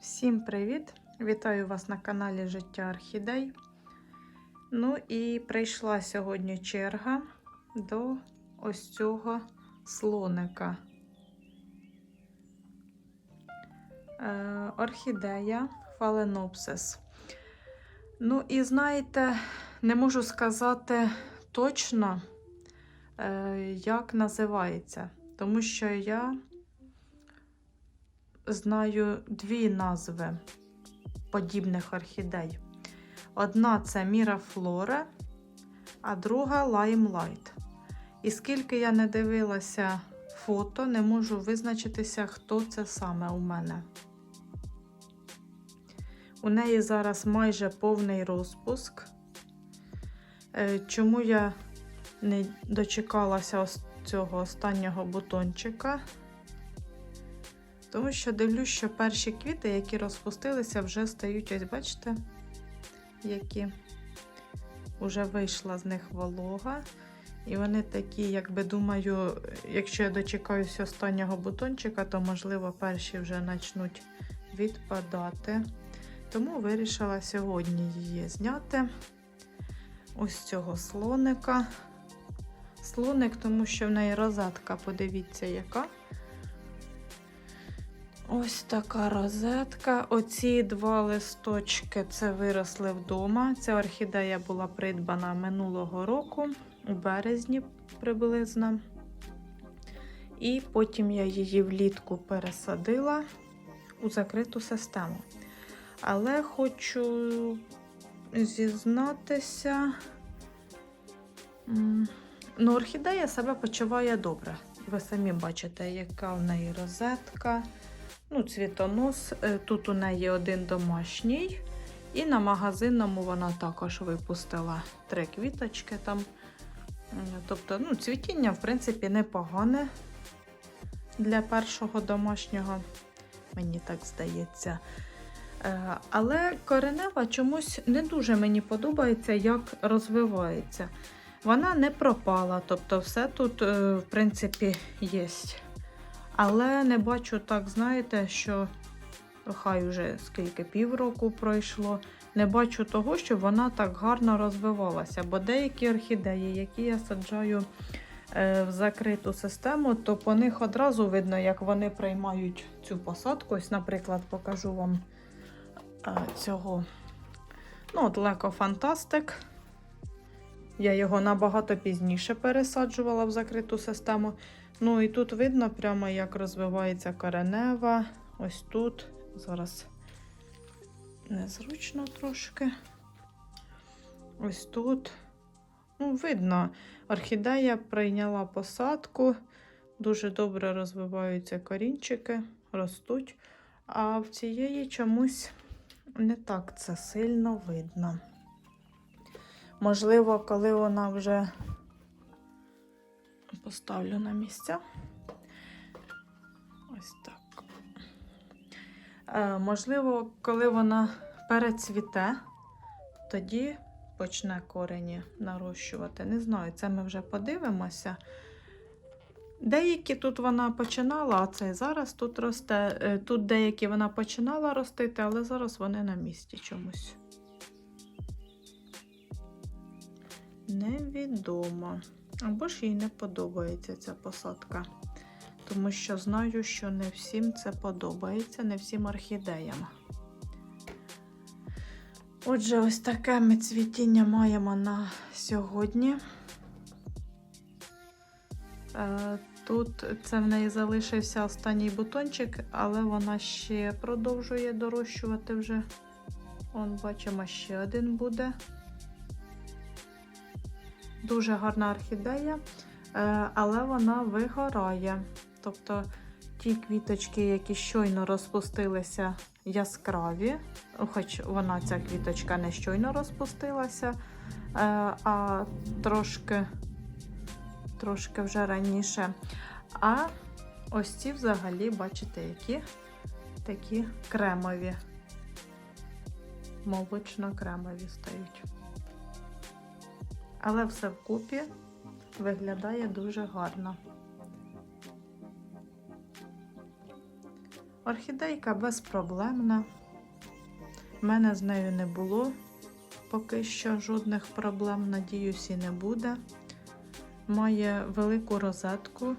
Всім привіт! Вітаю вас на каналі Життя Орхідей. Ну і прийшла сьогодні черга до ось цього слоника. Е, орхідея Phalaenopsis. Ну, і знаєте, не можу сказати точно, е, як називається, тому що я знаю дві назви подібних орхідей. Одна це Мірафлора, а друга Limelight. І скільки я не дивилася фото, не можу визначитися, хто це саме у мене. У неї зараз майже повний розпуск. Е, Чому я не дочекалася цього останнього бутончика? Тому що дивлюсь, що перші квіти, які розпустилися, вже стають, ось бачите, які вже вийшла з них волога. І вони такі, якби думаю, якщо я дочекаюся останнього бутончика, то, можливо, перші вже почнуть відпадати. Тому вирішила сьогодні її зняти. Ось цього слоника. Слоник, тому що в неї розетка, подивіться, яка. Ось така розетка. Оці два листочки це виросли вдома. Ця орхідея була придбана минулого року, у березні приблизно. І потім я її влітку пересадила у закриту систему. Але хочу зізнатися, ну, орхідея себе почуває добре. Ви самі бачите, яка в неї розетка. Ну, цвітонос. Е, Тут у неї один домашній. І на магазинному вона також випустила три квіточки там. Тобто, ну, цвітіння, в принципі, непогане для першого домашнього, мені так здається. Е, Але коренева чомусь не дуже мені подобається, як розвивається. Вона не пропала, тобто все тут, е, в принципі, є. Але не бачу так, знаєте, що хай вже скільки півроку пройшло. Не бачу того, щоб вона так гарно розвивалася. Бо деякі орхідеї, які я саджаю е, в закриту систему, то по них одразу видно, як вони приймають цю посадку. Ось, наприклад, покажу вам е, цього. Ну, от Леко Фантастик. Я його набагато пізніше пересаджувала в закриту систему. Ну і тут видно прямо, як розвивається коренева. Ось тут. Зараз незручно трошки. Ось тут. Ну, видно, орхідея прийняла посадку, дуже добре розвиваються корінчики, ростуть. А в цієї чомусь не так це сильно видно. Можливо, коли вона вже поставлю на місця. Ось так. Е, можливо, коли вона перецвіте, тоді почне корені нарощувати. Не знаю, це ми вже подивимося. Деякі тут вона починала, а це зараз тут росте. Е, Тут деякі вона починала ростити, але зараз вони на місці чомусь. Невідомо. Або ж їй не подобається ця посадка. Тому що знаю, що не всім це подобається, не всім орхідеям. Отже, ось таке ми цвітіння маємо на сьогодні. Е, Тут це в неї залишився останній бутончик, але вона ще продовжує дорощувати вже. Вон, бачимо, ще один буде. Дуже гарна орхідея, е, але вона вигорає. Тобто ті квіточки, які щойно розпустилися яскраві, хоч вона ця квіточка не щойно розпустилася, е, а трошки, трошки вже раніше. А ось ці взагалі, бачите, які такі кремові, молочно-кремові стають. Але все вкупі виглядає дуже гарно. Орхідейка безпроблемна. У мене з нею не було поки що жодних проблем, надіюсь, і не буде. Має велику розетку.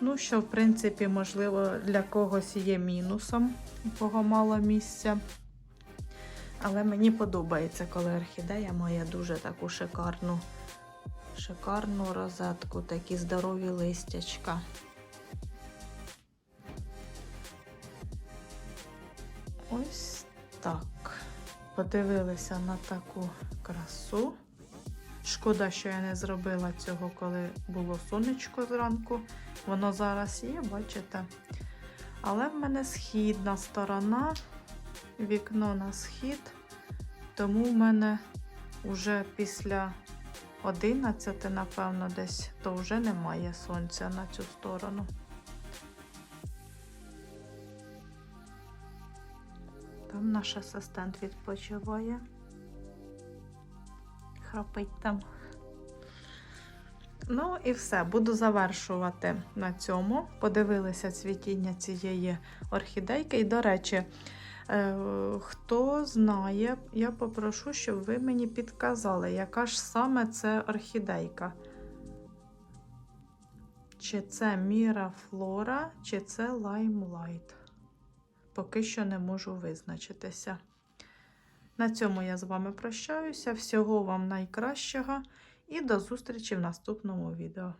Ну, що, в принципі, можливо, для когось є мінусом, у кого мало місця. Але мені подобається, коли орхідея має дуже таку шикарну, шикарну розетку, такі здорові листячка. Ось так. Подивилися на таку красу. Шкода, що я не зробила цього, коли було сонечко зранку. Воно зараз є, бачите? Але в мене східна сторона, вікно на схід, тому в мене вже після 11, напевно, десь, то вже немає сонця на цю сторону. Там наш асистент відпочиває. Храпить там. Ну і все, буду завершувати на цьому. Подивилися цвітіння цієї орхідейки. І, до речі, хто знає, я попрошу, щоб ви мені підказали, яка ж саме це орхідейка. Чи це Міра Флора, чи це Лаймлайт. Поки що не можу визначитися. На цьому я з вами прощаюся. Всього вам найкращого і до зустрічі в наступному відео.